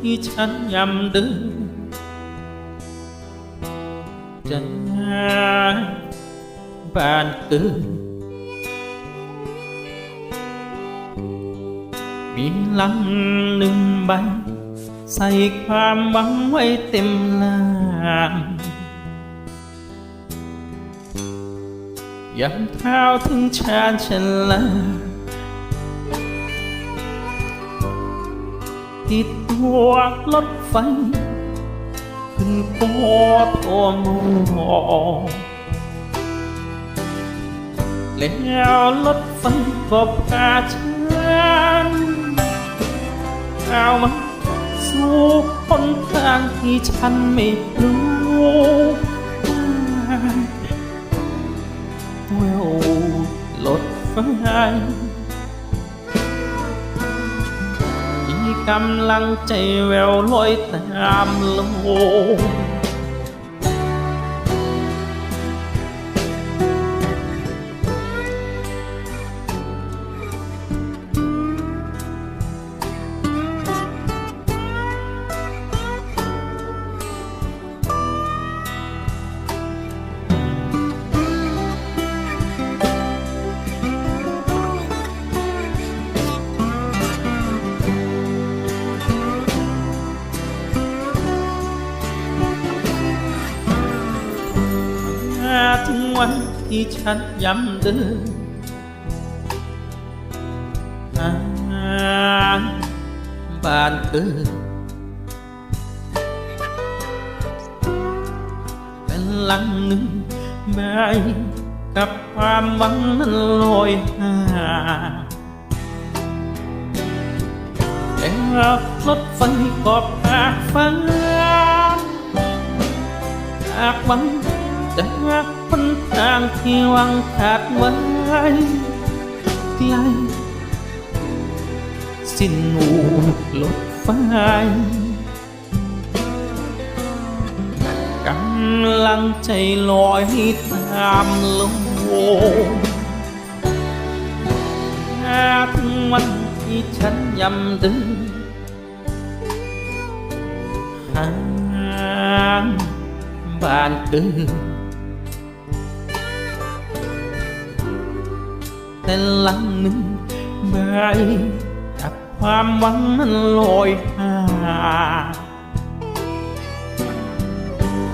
ที่ฉันยำดื้อจะบ้านเกิดมีลังหนึ่งใบ ใส่ความหวังไว้เต็มลางยามเท้าถึงชานชนลา ติดตัวรถไฟขึ้นกอทมแล้วรถไฟก็พาฉันเอามาสู่หนทางที่ฉันไม่รู้แววรถไฟ กำลังใจแววลอยตามลม วันที่ฉันย้ำเดินบ้านเกิดเป็นหลังหนึ่งใบกับความหวังนั้นลอยห่างแล้วรถไฟก็พาฟ้าจากหวัง จากหนทางที่วังขาดไว้ไกลสิ้นหูรถไฟกำลังใจลอยตามลมมาถึงวันที่ฉันยำดื้อห่างบ้านเกิด แต่หลังหนึ่งใบกับความหวังมันลอยห่าง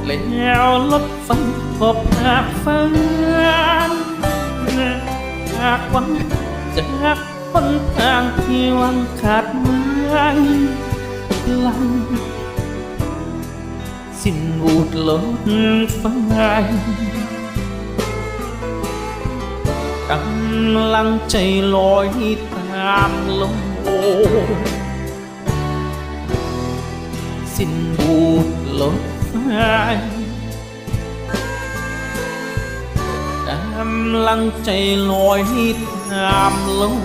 แล้วรถไฟก็พาฝันจากหวังจากหนทางที่วังขาดไม้ไกลสิ้นบูดลดไฟกำลังใจลอยตา มลมสิ้นบูดลดไฟกำลังใจลอยตามลม